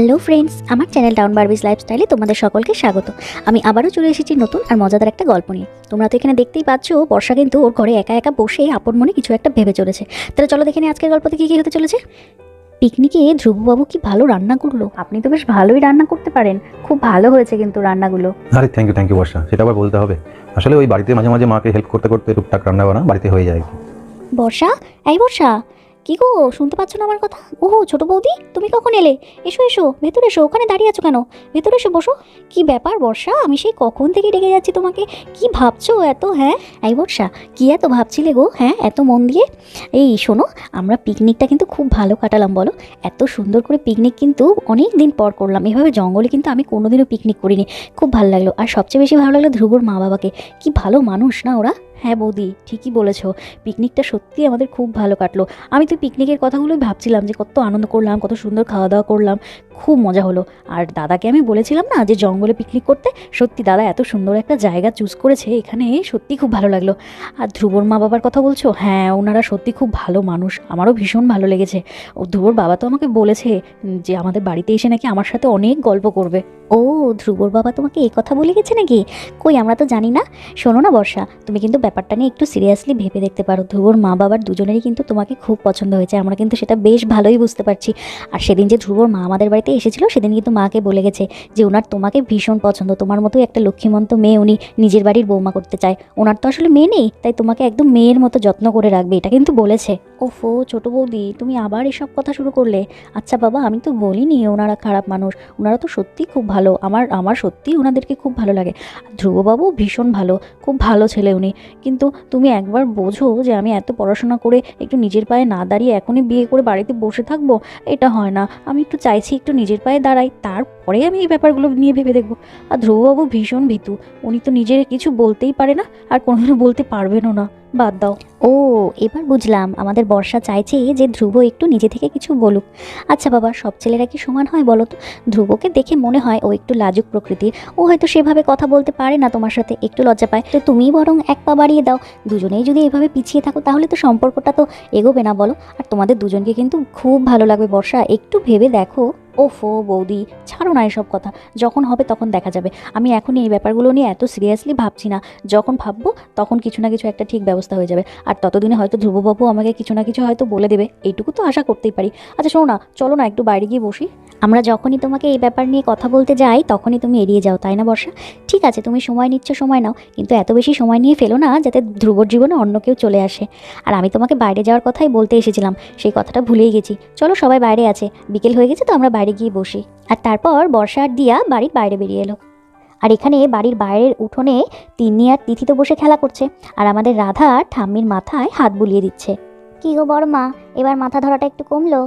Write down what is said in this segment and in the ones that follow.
Hello friends আমার channel down Barbie's লাইফস্টাইলে তোমাদের সকলকে স্বাগত। আমি আবারও চলে এসেছি নতুন আর মজাদার একটা গল্প নিয়ে। তোমরা তো এখানে দেখতেই পাচ্ছ বর্ষা কিন্তু ওর ঘরে একা একা বসে আপন মনে কিছু একটা ভেবে চলেছে। তাহলে চলো দেখে নিই আজকের গল্পতে কী কী হতে চলেছে। পিকনিকে ধ্রুববাবু কি ভালো রান্না করল? আপনি তো বেশ ভালোই রান্না করতে পারেন। খুব ভালো হয়েছে কিন্তু রান্নাগুলো। আরে thank you thank you Barsha. সেটা আবার বলতে হবে। আসলে ওই বাড়িতে মাঝে মাঝে মাকে হেল্প করতে করতে টুকটাক রান্না বান্না বাড়িতে হয়ে যায়। বর্ষা এই বর্ষা। কি গো, শুনতে পাচ্ছ না আমার কথা? ওহো ছোট বৌদি, তুমি কখন এলে? এসো এসো, ভেতরে এসো, ওখানে দাঁড়িয়ে আছো কেন? ভেতরে এসো বসো। কি ব্যাপার বর্ষা? আমি সেই কখন থেকে ডেকে যাচ্ছি তোমাকে? কি ভাবছ এত হ্যাঁ? এই বর্ষা, কি এত ভাবছিলে গো হ্যাঁ এত মন দিয়ে? এই, শোনো, আমরা পিকনিকটা কিন্তু খুব ভালো কাটালাম, বলো। এত সুন্দর করে পিকনিক কিন্তু অনেক দিন পর করলাম। এভাবে জঙ্গলে কিন্তু আমি কোনোদিনও পিকনিক করিনি। খুব ভালো লাগল। আর সবচেয়ে বেশি ভালো লাগল ধ্রুবর মা বাবাকে কি ভালো মানুষ না ওরা? হ্যাঁ বৌদি, ঠিকই বলেছ। পিকনিকটা সত্যি আমাদের খুব ভালো কাটলো। আমি তো পিকনিকের কথাগুলোই ভাবছিলাম যে কত আনন্দ করলাম, কত সুন্দর খাওয়া দাওয়া করলাম, খুব মজা হলো। আর দাদাকে আমি বলেছিলাম না যে জঙ্গলে পিকনিক করতে? সত্যি দাদা এত সুন্দর একটা জায়গা চুজ করেছে, এখানে সত্যি খুব ভালো লাগল। আর ধ্রুবর মা বাবার কথা বলছো? হ্যাঁ ওনারা সত্যি খুব ভালো মানুষ, আমারও ভীষণ ভালো লেগেছে। ও ধ্রুবর বাবা তো আমাকে বলেছে যে আমাদের বাড়িতে এসে নাকি আমার সাথে অনেক গল্প করবে। ও, ধ্রুবর বাবা তোমাকে এই কথা বলে গেছে নাকি? কই, আমরা তো জানি না। শোনো না বর্ষা, তুমি কিন্তু ব্যাপারটা নিয়ে একটু সিরিয়াসলি ভেবে দেখতে পারো। ধ্রুবর মা বাবার দুজনেরই কিন্তু তোমাকে খুব পছন্দ হয়েছে। আমরা কিন্তু সেটা বেশ ভালোই বুঝতে পারছি। আর সেদিন যে ধ্রুবর মা আমাদের বাড়িতে এসেছিল, সেদিন কিন্তু মাকে বলে গেছে যে ওনার তোমাকে ভীষণ পছন্দ। তোমার মতোই একটা লক্ষ্মীমন্ত মেয়ে উনি নিজের বাড়ির বৌমা করতে চায়। ওনার তো আসলে মেয়ে নেই, তাই তোমাকে একদম মেয়ের মতো যত্ন করে রাখবে, এটা কিন্তু বলেছে। ওফো, ছোট বৌদি, তুমি আবার এসব কথা শুরু করলে? আচ্ছা বাবা, আমি তো বলিনি ওনারা খারাপ মানুষ। ওনারা তো সত্যি খুব ভালো। আমার আমার সত্যি ওনাদেরকে খুব ভালো লাগে। ধ্রুববাবু ভীষণ ভালো, খুব ভালো ছেলে উনি। কিন্তু তুমি একবার বোঝো যে আমি এত পড়াশোনা করে একটু নিজের পায়ে না দাঁড়িয়ে এখনই বিয়ে করে বাড়িতে বসে থাকব, এটা হয় না। আমি একটু চাইছি একটু নিজের পায়ে দাঁড়াই তারপরে আমি এই ব্যাপারগুলো নিয়ে ভেবে দেখব। আর ধ্রুববাবু ভীষণ ভীতু। উনি তো নিজের কিছু বলতেই পারে না, আর কোনোদিনও বলতে পারবেনও না। বাদ দাও। ও, এবার বুঝলাম। আমাদের বর্ষা চাইছে যে ধ্রুব একটু নিজে থেকে কিছু বলুক। আচ্ছা বাবা, সব ছেলেরা কি সমান হয় বলো তো? ধ্রুবকে দেখে মনে হয় ও একটু লাজুক প্রকৃতির। ও হয়তো সেভাবে কথা বলতে পারে না তোমার সাথে, একটু লজ্জা পায়। তো তুমি বরং এক পা বাড়িয়ে দাও। দুজনেই যদি এভাবে পিছিয়ে থাকো, তাহলে তো সম্পর্কটা তো এগোবে না বলো। আর তোমাদের দুজনকে কিন্তু খুব ভালো লাগবে বর্ষা, একটু ভেবে দেখো। ওফো বৌদি, ছাড়ো না এসব কথা। যখন হবে তখন দেখা যাবে। আমি এখন এই ব্যাপারগুলো নিয়ে এত সিরিয়াসলি ভাবছি না। যখন ভাববো তখন কিছু না কিছু একটা ঠিক ব্যবস্থা হয়ে যাবে। আর ততদিনে হয়তো ধ্রুববাবু আমাকে কিছু না কিছু হয়তো বলে দেবে। এইটুকু তো আশা করতেই পারি। আচ্ছা শোনো না, চলো না একটু বাইরে গিয়ে বসি। আমরা যখনই তোমাকে এই ব্যাপার নিয়ে কথা বলতে যাই, তখনই তুমি এড়িয়ে যাও, তাই না বর্ষা? ঠিক আছে, তুমি সময় নিচ্ছ, সময় নাও। কিন্তু এত বেশি সময় নিয়ে ফেলো না, যাতে ধ্রুবর জীবনে অন্য কেউ চলে আসে। আর আমি তোমাকে বাইরে যাওয়ার কথাই বলতে এসেছিলাম। সেই কথাটা ভুলেই গেছি। চলো সবাই বাইরে আছে। বিকেল হয়ে গেছে তো আমরা বাইরে গিয়ে বসি। আর তারপর বর্ষা আর দিয়া বাড়ির বাইরে বেরিয়ে এলো। আর এখানে বাড়ির বাইরের উঠোনে তিন্নি আর তিথি তো বসে খেলা করছে। আর আমাদের রাধা ঠাম্মির মাথায় হাত বুলিয়ে দিচ্ছে। কি গো বড় মা এবার মাথা ধরাটা একটু কমলো?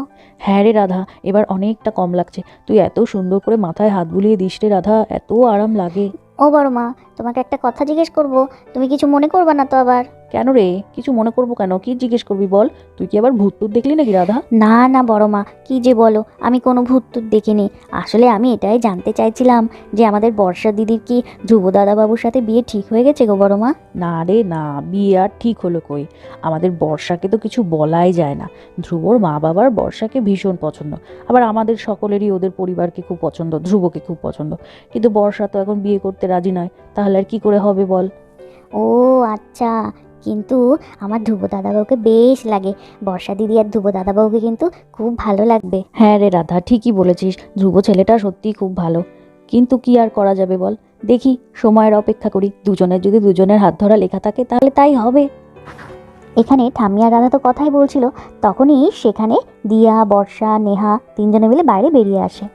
হ্যাঁ রে রাধা এবার অনেকটা কম লাগছে। তুই এত সুন্দর করে মাথায় হাত বুলিয়ে দিস রে রাধা এত আরাম লাগে। ও বড় মা তোমাকে একটা কথা জিজ্ঞেস করব তুমি কিছু মনে করবে না তো আবার? কেন রে? কিছু মনে করব কেন? কি জিজ্ঞেস করবি বল? তুই কি আবার ভূত টুত দেখলি নাকি রাধা? না না বড় মা কি যে বলো? আমি কোনো ভূত টুত দেখিনি। আসলে আমি এটাই জানতে চাইছিলাম যে আমাদের বর্ষা দিদির কি ধ্রুব দাদাবাবুর সাথে বিয়ে ঠিক হয়ে গেছে গো বড় মা? না রে না বিয়ে আর ঠিক হলো কই? আমাদের বর্ষাকে তো কিছু বলাই যায় না। ধ্রুবর মা বাবার বর্ষাকে ভীষণ পছন্দ। আবার আমাদের সকলেরই ওদের পরিবারকে খুব পছন্দ ধ্রুবকে খুব পছন্দ। কিন্তু বর্ষা তো এখন বিয়ে করতে রাজি নয়। তাহলে আর কি করে হবে বল? ও আচ্ছা। কিন্তু আমার ধ্রুব দাদাবাবুকে বেশ লাগে। বর্ষা দিদি আর ধ্রুব দাদাবাবুকে কিন্তু খুব ভালো লাগবে। হ্যাঁ রে রাধা ঠিকই বলেছিস। ধ্রুব ছেলেটা সত্যিই খুব ভালো। কিন্তু কি আর করা যাবে বল? দেখি সময়ের অপেক্ষা করি। দুজনের যদি দুজনের হাত ধরা লেখা থাকে তাহলে তাই হবে। এখানে আর রাধা তো কথাই বলছিল তখনই সেখানে দিয়া বর্ষা নেহা তিনজনে মিলে বাইরে বেরিয়ে আসে।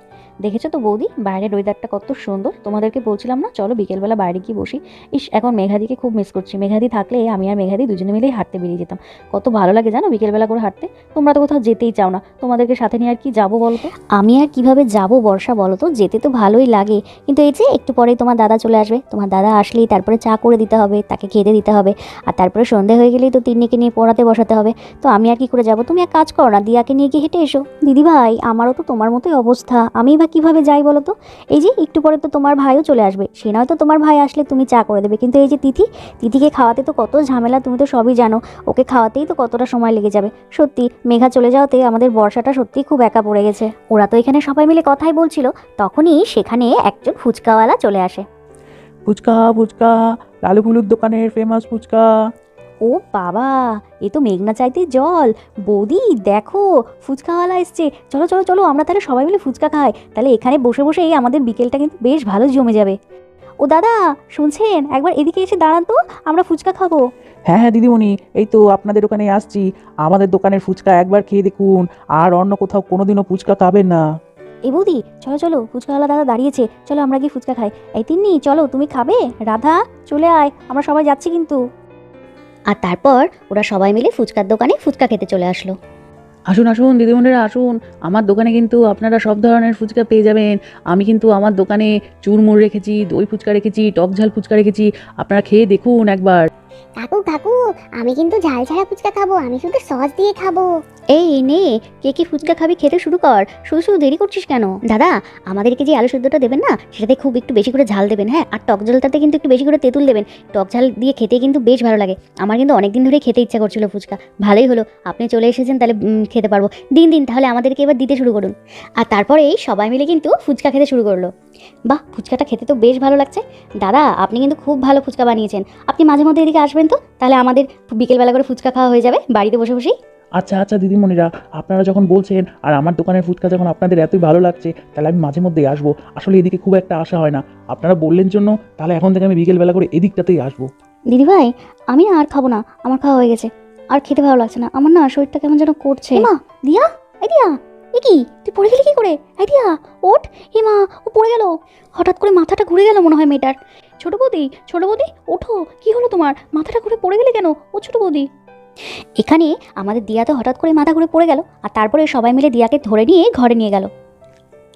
দেখেছ তো বৌদি? বাইরের ওয়েদারটা কত সুন্দর। তোমাদেরকে বলছিলাম না, চলো বিকেলবেলা বাইরে গিয়ে বসি। ইস, এখন মেঘাদিকে খুব মিস করছি। মেঘাদি থাকলে আমি আর মেঘাদি দুজনে মিলেই হাঁটতে বেরিয়ে যেতাম। কত ভালো লাগে জানো বিকেলবেলা করে হাঁটতে। তোমরা তো কোথাও যেতেই চাও না। তোমাদেরকে সাথে নিয়ে আর কি যাব বলো আমি আর কীভাবে যাব বর্ষা বলো তো যেতে তো ভালোই লাগে। কিন্তু এই যে একটু পরেই তোমার দাদা চলে আসবে। তোমার দাদা আসলেই তারপরে চা করে দিতে হবে, তাকে খেতে দিতে হবে। আর তারপরে সন্ধে হয়ে গেলেই তো তিন্নিকে নিয়ে পড়াতে বসাতে হবে। তো আমি আর কি করে যাব? তুমি এক কাজ করো না, দিয়াকে নিয়ে গিয়ে হেঁটে এসো। দিদি ভাই আমারও তো তোমার মতোই অবস্থা। আমি বা কীভাবে যাই বলো তো? এই যে একটু পরে তো তোমার ভাইও চলে আসবে। সে নয়তো তোমার ভাই আসলে তুমি চা করে দেবে। কিন্তু এই যে তিথি, তিথিকে খাওয়াতে তো কত ঝামেলা, তুমি তো সবই জানো। ওকে খাওয়াতেই তো কতটা সময় লেগে যাবে। সত্যি, মেঘা চলে যাওয়াতে আমাদের বর্ষাটা সত্যি খুব একা পড়ে গেছে। ওরা তো এখানে সবাই মিলে কথাই বলছিল, তখনই সেখানে একজন ফুচকাওয়ালা চলে আসে। ফুচকা ফুচকা, লালু ফুলুর দোকানের ফেমাস ফুচকা। ও বাবা এ তো মেঘনা চাইতে জল। বৌদি দেখো ফুচকাওয়ালা এসছে। চলো চলো চলো আমরা তাহলে সবাই মিলে ফুচকা খাই। তাহলে এখানে বসে বসেই আমাদের বিকেলটা কিন্তু বেশ ভালো জমে যাবে। ও দাদা শুনছেন? একবার এদিকে এসে দাঁড়ান তো আমরা ফুচকা খাব। হ্যাঁ হ্যাঁ দিদিমণি এই তো আপনাদের ওখানে আসছি। আমাদের দোকানের ফুচকা একবার খেয়ে দেখুন। আর অন্য কোথাও কোনোদিনও ফুচকা খাবেন না। এ বৌদি চলো চলো ফুচকাওয়ালা দাদা দাঁড়িয়েছে। চলো আমরা গিয়ে ফুচকা খাই। এই তিন্নি চলো তুমি খাবে? রাধা চলে আয়। আমরা সবাই যাচ্ছি কিন্তু। আর তারপর ওরা সবাই মিলে ফুচকার দোকানে ফুচকা খেতে চলে আসলো। আসুন আসুন, দিদিমণিরা, আসুন। আমার দোকানে কিন্তু আপনারা সব ধরনের ফুচকা পেয়ে যাবেন। আমি কিন্তু আমার দোকানে চুরমুর রেখেছি, দই ফুচকা রেখেছি টক ঝাল ফুচকা রেখেছি। আপনারা খেয়ে দেখুন একবার। কাকু কাকু, আমি কিন্তু ঝাল ছাড়া ফুচকা খাব, আমি শুধু সস দিয়ে খাব। এই নে, কে কি ফুচকা খাবি খেতে শুরু কর। শুধু শুধু দেরি করছিস কেন? দাদা, আমাদেরকে যে আলু সেদ্ধটা দেবেন না, সেটাতে খুব একটু বেশি করে ঝাল দেবেন হ্যাঁ? আর টক ঝালটাতে কিন্তু একটু বেশি করে তেঁতুল দেবেন। টক ঝাল দিয়ে খেতে কিন্তু বেশ ভালো লাগে। আমার কিন্তু অনেকদিন ধরেই খেতে ইচ্ছা করছিল ফুচকা। ভালোই হলো। আপনি চলে এসেছেন, তাহলে খেতে পারব। দিন দিন, তাহলে আমাদেরকে এবার দিতে শুরু করুন। আর তারপরেই সবাই মিলে কিন্তু ফুচকা খেতে শুরু করল। বাহ, ফুচকাটা খেতে তো বেশ ভালো লাগছে। দাদা, আপনি কিন্তু খুব ভালো ফুচকা বানিয়েছেন। আপনি মাঝে মধ্যে এদিকে আসবেন তো? তাহলে আমাদের বিকেলবেলা করে ফুচকা খাওয়া হয়ে যাবে বাড়িতে বসে বসেই। আচ্ছা আচ্ছা দিদিমণিরা আপনারা যখন বলছেন আর আমার দোকানের ফুচকা যখন আপনাদের এতই ভালো লাগছে তাহলে আমি মাঝে মধ্যেই আসব। আসলে এদিকে খুব একটা আসা হয় না। আপনারা বললেন জন্য তাহলে এখন থেকে আমি বিকেলবেলা করে এদিকটাতেই আসব। দিদি ভাই আমি না আর খাব না আমার খাওয়া হয়ে গেছে। আর খেতে ভালো লাগছে না আমার না শরীরটা কেমন যেন করছে। মা দিয়া? এই দিয়া? এ কি? তুই পড়ে গেলি কি করে? এই দিয়া? ওঠ। হে মা ও পড়ে গেল। হঠাৎ করে মাথাটা ঘুরে গেল মনে হয় মেয়েটার। ছোট বৌদি ছোট বৌদি, ওঠো। কি হলো তোমার? মাথাটা ঘুরে পড়ে গেলে কেন? ও ছোট বৌদি। এখানে আমাদের দিয়া তো হঠাৎ করে মাথা ঘুরে পড়ে গেল, আর তারপরে সবাই মিলে দিয়াকে ধরে নিয়ে ঘরে নিয়ে গেল।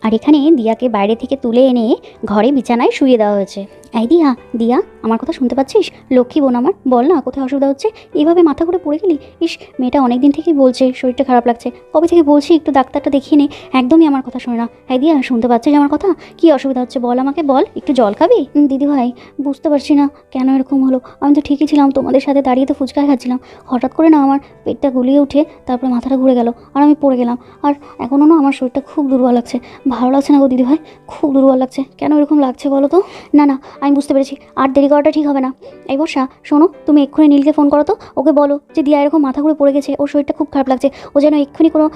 আর এখানে দিয়াকে বাইরে থেকে তুলে এনে ঘরে বিছানায় শুয়ে দেওয়া হয়েছে। এই দিয়া দিয়া, আমার কথা শুনতে পাচ্ছিস? লক্ষ্মী বোন আমার, বল না, কোথায় অসুবিধা হচ্ছে? এইভাবে মাথা ঘুরে পড়ে গেলি? ইস, মেয়েটা অনেক দিন থেকেই বলছে, শরীরটা খারাপ লাগছে। কবে থেকে বলছি, একটু ডাক্তারটা দেখিয়ে নে। একদমই আমার কথা শোনে না। এই দিয়া, শুনতে পাচ্ছিস আমার কথা? কি অসুবিধা হচ্ছে, বল আমাকে, বল। একটু জল খাবি? দিদি ভাই, বুঝতে পারছি না, কেন এরকম হলো? আমি তো ঠিকই ছিলাম, তোমাদের সাথে দাঁড়িয়ে তো ফুচকা খাচ্ছিলাম। হঠাৎ করে না আমার পেটটা গুলিয়ে উঠে, তারপরে মাথাটা ঘুরে গেল, আর আমি পড়ে গেলাম। আর এখনও না আমার শরীরটা খুব দুর্বল লাগছে। ভালো লাগছে না গো দিদি ভাই? খুব দুর্বল লাগছে। কেন এরকম লাগছে বলো তো? না না আমি বুঝতে পেরেছি, আর দেরি করাটা ঠিক হবে না। এই বর্ষা, শোনো, তুমি এক্ষুনি নীলকে ফোন করো তো, ওকে বলো যে দিয়া এরকম মাথা ঘুরে পড়ে গেছে, ওর শরীরটা খুব খারাপ লাগছে, ও যেন এক্ষুনি কোনো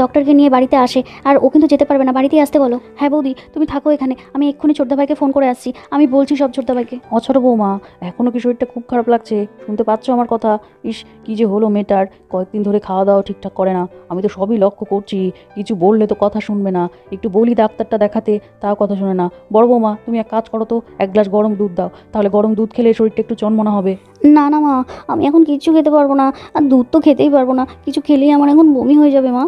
ডক্টরকে নিয়ে বাড়িতে আসে, আর ও কিন্তু যেতে পারবে না, বাড়িতেই আসতে বলো। হ্যাঁ বৌদি, তুমি থাকো এখানে, আমি এক্ষুনি ছোটদাভাইকে ফোন করে আসছি, আমি বলছি সব ছোটদাভাইকে ও ছোট বৌমা এখনও কি শরীরটা খুব খারাপ লাগছে? শুনতে পাচ্ছ আমার কথা? ইস, কি যে হলো মেয়েটার, কয়েকদিন ধরে খাওয়া দাওয়া ঠিকঠাক করে না, আমি তো সবই লক্ষ্য করছি, কিছু বললে তো কথা শুনবে না, একটু বলি ডাক্তারটা দেখাতে, তাও কথা শুনে না। বড় বৌমা, তুমি এক কাজ করো তো, এক গ্লাস গরম দুধ দাও। তাহলে গরম দুধ খেলে শরীরটা একটু চনমনা হবে। না না মা আমি এখন কিচ্ছু খেতে পারব না। আর দুধ তো খেতেই পারব না। কিছু খেলেই আমার এখন বমি হয়ে যাবে মা।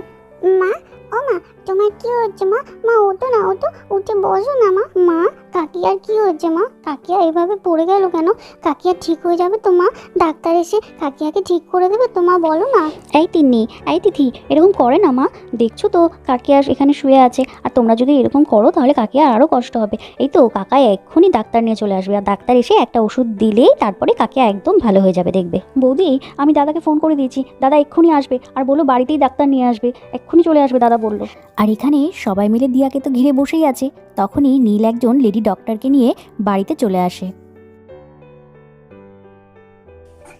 মা ও মা তোমার কি হচ্ছে, মা? মা, ওঠো না, ওঠো। উঠে বসো না, মা। মা, কাকিয়ার কি হচ্ছে, মা? কাকিয়া এভাবে পড়ে গেল কেন? কাকিয়া ঠিক হয়ে যাবে তো, মা? ডাক্তার এসে কাকিয়াকে ঠিক করে দেবে তো, মা? বলো না। এই তিন্নি, এই তিথি, এরকম করে না, মা। দেখছ তো, কাকিয়া এখানে শুয়ে আছে। আর তোমরা যদি এরকম করো, তাহলে কাকিয়া আরও কষ্ট হবে। এই তো, কাকা এক্ষুনি ডাক্তার নিয়ে চলে আসবে। আর ডাক্তার এসে একটা ওষুধ দিলেই তারপরে কাকিয়া একদম ভালো হয়ে যাবে, দেখবে। বৌদি, আমি দাদাকে ফোন করে দিয়েছি। দাদা এক্ষুনি আসবে। আর বলো বাড়িতেই ডাক্তার নিয়ে আসবে। এক্ষুনি চলে আসবে, দাদা বলল। আর এখানে সবাই মিলে দিয়াকে তো ঘিরে বসেই আছে। তখনই নীল একজন লেডি ডক্টরকে নিয়ে বাড়িতে চলে আসে।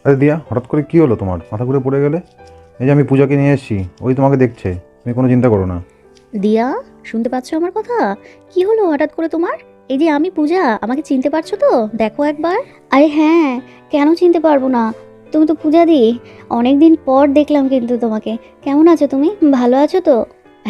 আরে দিয়া হঠাৎ করে কি হলো তোমার? মাথা ঘুরে পড়ে গেলে? এই যে আমি পূজাকে নিয়ে এসেছি ওই তোমাকে দেখছে। তুমি কোনো চিন্তা করো না। দিয়া শুনতে পাচ্ছ আমার কথা? কি হলো হঠাৎ করে তোমার? এই যে আমি পূজা আমাকে চিনতে পারছ তো? দেখো একবার। আরে হ্যাঁ কেন চিনতে পারব না? তুমি তো পূজা দি অনেক দিন পর দেখলাম কিন্তু তোমাকে। কেমন আছো তুমি? ভালো আছো তো?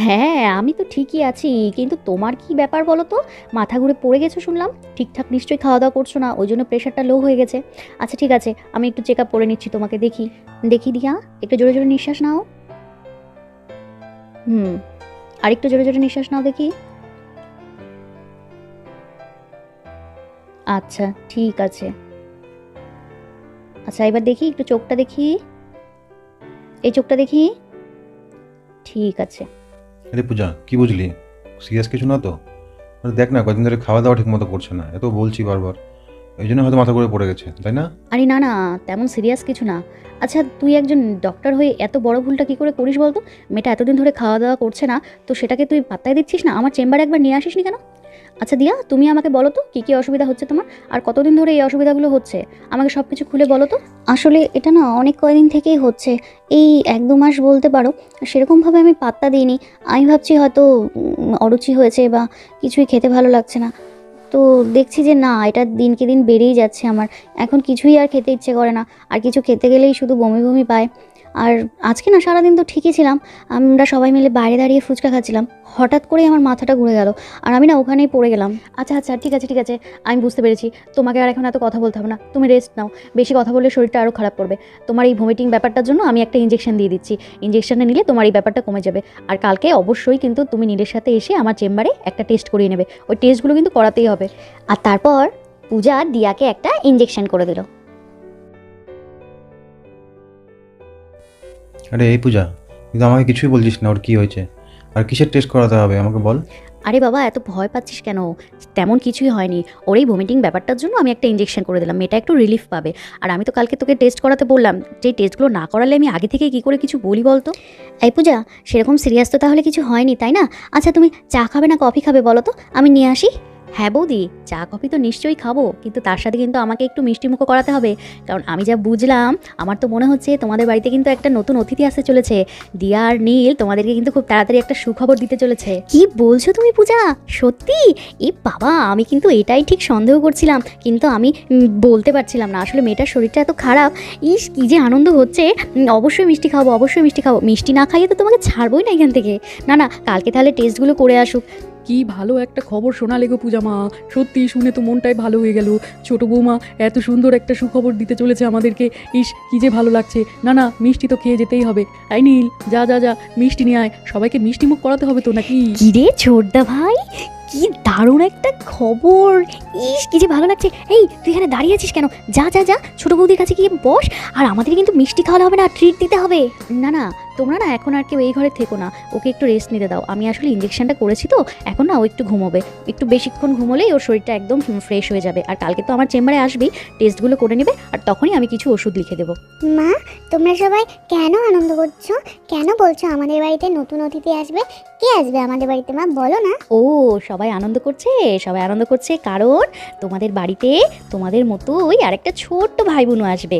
হ্যাঁ আমি তো ঠিকই আছি। কিন্তু তোমার কি ব্যাপার বলো তো? মাথা ঘুরে পড়ে গেছো শুনলাম? ঠিকঠাক নিশ্চয়ই খাওয়া দাওয়া করছ না, ওই জন্য প্রেশারটা লো হয়ে গেছে। আচ্ছা ঠিক আছে, আমি একটু চেক আপ করে নিচ্ছি, তোমাকে দেখি। দেখি, দিয়া, একটু জোরে জোরে নিঃশ্বাস নাও। হুম আর একটু জোরে জোরে নিঃশ্বাস নাও দেখি। আচ্ছা ঠিক আছে। আচ্ছা এবার দেখি, একটু চোখটা দেখি। এই চোখটা দেখি। ঠিক আছে। আরে পূজা, কি বুঝলি? সিরিয়াস কিছু না তো? আরে দেখ না, কদিন ধরে খাওয়া দাওয়া ঠিক মতো করছে না, এত বলছি বারবার। ওই জন্য হয়তো মাথা করে পড়ে গেছে, তাই না? আরে না না, তেমন সিরিয়াস কিছু না। আচ্ছা তুই একজন ডক্টর হয়ে এত বড় ভুলটা কি করে করিস বলতো? মেয়েটা এতদিন ধরে খাওয়া দাওয়া করছে না, তো সেটাকে তুই পাত্তায় দিচ্ছিস না? আমার চেম্বারে একবার নিয়ে আসিস নি কেন? আচ্ছা দিয়া, তুমি আমাকে বলো তো, কী কী অসুবিধা হচ্ছে তোমার? আর কতদিন ধরে এই অসুবিধাগুলো হচ্ছে? আমাকে সব কিছু খুলে বলো তো। আসলে এটা না অনেক কয়দিন থেকেই হচ্ছে। এই এক দু মাস বলতে পারো, সেরকমভাবে আমি পাত্তা দিইনি। আমি ভাবছি হয়তো অরুচি হয়েছে বা কিছুই খেতে ভালো লাগছে না। তো দেখছি যে না, এটা দিনকে দিন বেড়েই যাচ্ছে আমার। এখন কিছুই আর খেতে ইচ্ছে করে না। আর কিছু খেতে গেলেই শুধু বমি বমি পায়। আর আজকে না সারাদিন তো ঠিকই ছিলাম, আমরা সবাই মিলে বাইরে দাঁড়িয়ে ফুচকা খাচ্ছিলাম, হঠাৎ করেই আমার মাথাটা ঘুরে গেল, আর আমি না ওখানেই পড়ে গেলাম। আচ্ছা আচ্ছা ঠিক আছে ঠিক আছে, আমি বুঝতে পেরেছি, তোমাকে আর এখন এত কথা বলতে হবে না, তুমি রেস্ট নাও, বেশি কথা বললে শরীরটা আরও খারাপ করবে, তোমার এই ভমিটিং ব্যাপারটার জন্য আমি একটা ইঞ্জেকশন দিয়ে দিচ্ছি ইঞ্জেকশনটা নিলে তোমার এই ব্যাপারটা কমে যাবে, আর কালকে অবশ্যই কিন্তু তুমি নীলের সাথে এসে আমার চেম্বারে একটা টেস্ট করিয়ে নেবে, ওই টেস্টগুলো কিন্তু করাতেই হবে। আর তারপর পূজা দিয়াকে একটা ইঞ্জেকশন করে দিল। আরে এই পূজা কিন্তু আমাকে কিছুই বলছিস না ওর কী হয়েছে? আর কিসের টেস্ট করাতে হবে আমাকে বল। আরে বাবা এত ভয় পাচ্ছিস কেন? তেমন কিছুই হয়নি। ওর এই ভমিটিং ব্যাপারটার জন্য আমি একটা ইঞ্জেকশন করে দিলাম মেয়েটা একটু রিলিফ পাবে। আর আমি তো কালকে তোকে টেস্ট করাতে বললাম যে টেস্টগুলো না করালে আমি আগে থেকে কি করে কিছু বলি বলতো? এই পূজা সেরকম সিরিয়াস তো তাহলে কিছু হয়নি তাই না? আচ্ছা তুমি চা খাবে না কফি খাবে বলো তো? আমি নিয়ে আসি। হ্যাঁ বৌদি, চা, কফি তো নিশ্চয়ই খাব, কিন্তু তার সাথে কিন্তু আমাকে একটু মিষ্টিমুখো করাতে হবে। কারণ আমি যা বুঝলাম, আমার তো মনে হচ্ছে তোমাদের বাড়িতে কিন্তু একটা নতুন অতিথি আসতে চলেছে। দিয়া আর নীল তোমাদেরকে কিন্তু খুব তাড়াতাড়ি একটা সুখবর দিতে চলেছে। কি বলছো তুমি পূজা? সত্যি? এ বাবা, আমি কিন্তু এটাই ঠিক সন্দেহ করছিলাম, কিন্তু আমি বলতে পারছিলাম না। আসলে মেয়েটার শরীরটা এত খারাপ, ইস, কি যে আনন্দ হচ্ছে। অবশ্যই মিষ্টি খাব, অবশ্যই মিষ্টি খাব। মিষ্টি না খাইয়ে তো তোমাকে ছাড়বোই না এখান থেকে। না না, কালকে তাহলে টেস্টগুলো করে আসুক। কি ভালো একটা খবর শোনালে গো পূজা মা। সত্যি শুনে তো মনটাই ভালো হয়ে গেল। ছোট বৌমা, এত সুন্দর একটা সুখবর দিতে চলেছে আমাদেরকে। ইস, কি যে ভালো লাগছে। না না, মিষ্টি তো খেয়ে যেতেই হবে। আই নীল, যা যা যা, মিষ্টি নিয়ে আয়। সবাইকে মিষ্টি মুখ করাতে হবে তো নাকি? কি রে ছোটদা ভাই, কি দারুণ একটা খবর। ইস, কি যে ভালো লাগছে। এই, তুই এখানে দাঁড়িয়ে আছিস কেন? যা যা যা, ছোট বৌদির কাছে গিয়ে বস, আর আমাদের কিন্তু মিষ্টি খাওয়ালে হবে না ট্রিট দিতে হবে। না না তোমরা না এখন আর কেউ এই ঘরে থেকো না ওকে একটু রেস্ট নিতে দাও। আমি আসলে ইঞ্জেকশনটা করেছি তো এখন না ও একটু ঘুমোবে। একটু বেশিক্ষণ ঘুমোলেই ওর শরীরটা একদম ফ্রেশ হয়ে যাবে। আর কালকে তো আমার চেম্বারে আসবি টেস্টগুলো করে নেবে আর তখনই আমি কিছু ওষুধ লিখে দেবো। মা তোমরা সবাই কেন আনন্দ করছ? কেন বলছো আমাদের বাড়িতে নতুন অতিথি আসবে? কে আসবে আমাদের বাড়িতে মা? বলো না। ও সবাই আনন্দ করছে? সবাই আনন্দ করছে কারণ তোমাদের বাড়িতে তোমাদের মতোই আরেকটা ছোট্ট ভাই বোনও আসবে।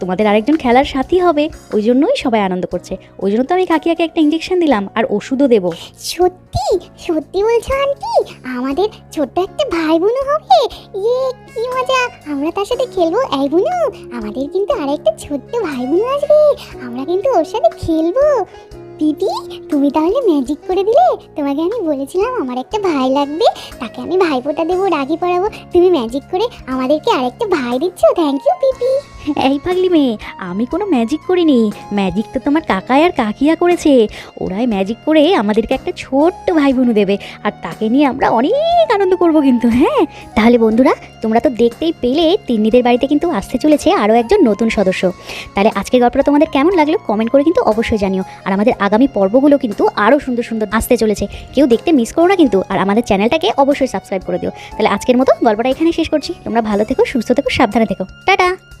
তোমাদের আরেকজন খেলার সাথী হবে, ওই জন্যই সবাই আনন্দ করছে। ওই জন্য তো আমি কাকিয়াকে একটা ইঞ্জেকশন দিলাম, আর ওষুধও দেবো। সত্যি? সত্যি বলছো আন্টি আমাদের ছোট্ট একটা ভাই বোনও হবে। ইয়ে কি মজা! আমরা তার সাথে খেলব, এই বোনু আমাদের কিন্তু আরেকটা ছোট্ট ভাই বোনও আসবে। আমরা কিন্তু ওর সাথে খেলব। দিদি, তুমি তাহলে ম্যাজিক করে দিলে। তোমাকে আমি বলেছিলাম, আমার একটা ভাই লাগবে। তাকে আমি ভাইফোঁটা দেবো রাখি পড়াবো তুমি ম্যাজিক করে আমাদেরকে আরেকটা ভাই দিচ্ছ। থ্যাংক ইউ পিপি এই পাগলি মেয়ে, আমি কোনো ম্যাজিক করিনি। ম্যাজিক তো তোমার কাকাই আর কাকিয়া করেছে। ওরাই ম্যাজিক করে আমাদেরকে একটা ছোট্ট ভাই বোনু দেবে। আর তাকে নিয়ে আমরা অনেক আনন্দ করব কিন্তু হ্যাঁ? তাহলে বন্ধুরা, তোমরা তো দেখতেই পেলে, তিন্নিদের বাড়িতে কিন্তু আসতে চলেছে আরও একজন নতুন সদস্য। তাহলে আজকের গল্পটা তোমাদের কেমন লাগল কমেন্ট করে কিন্তু অবশ্যই জানিও। আর আমাদের আগামী পর্বগুলো কিন্তু আরও সুন্দর সুন্দর আসতে চলেছে। কেউ দেখতে মিস করো না কিন্তু, আর আমাদের চ্যানেলটাকে অবশ্যই সাবস্ক্রাইব করে দিও। তাহলে আজকের মতো গল্পটা এখানে শেষ করছি। তোমরা ভালো থেকো, সুস্থ থেকো, সাবধানে থেকো। টাটা!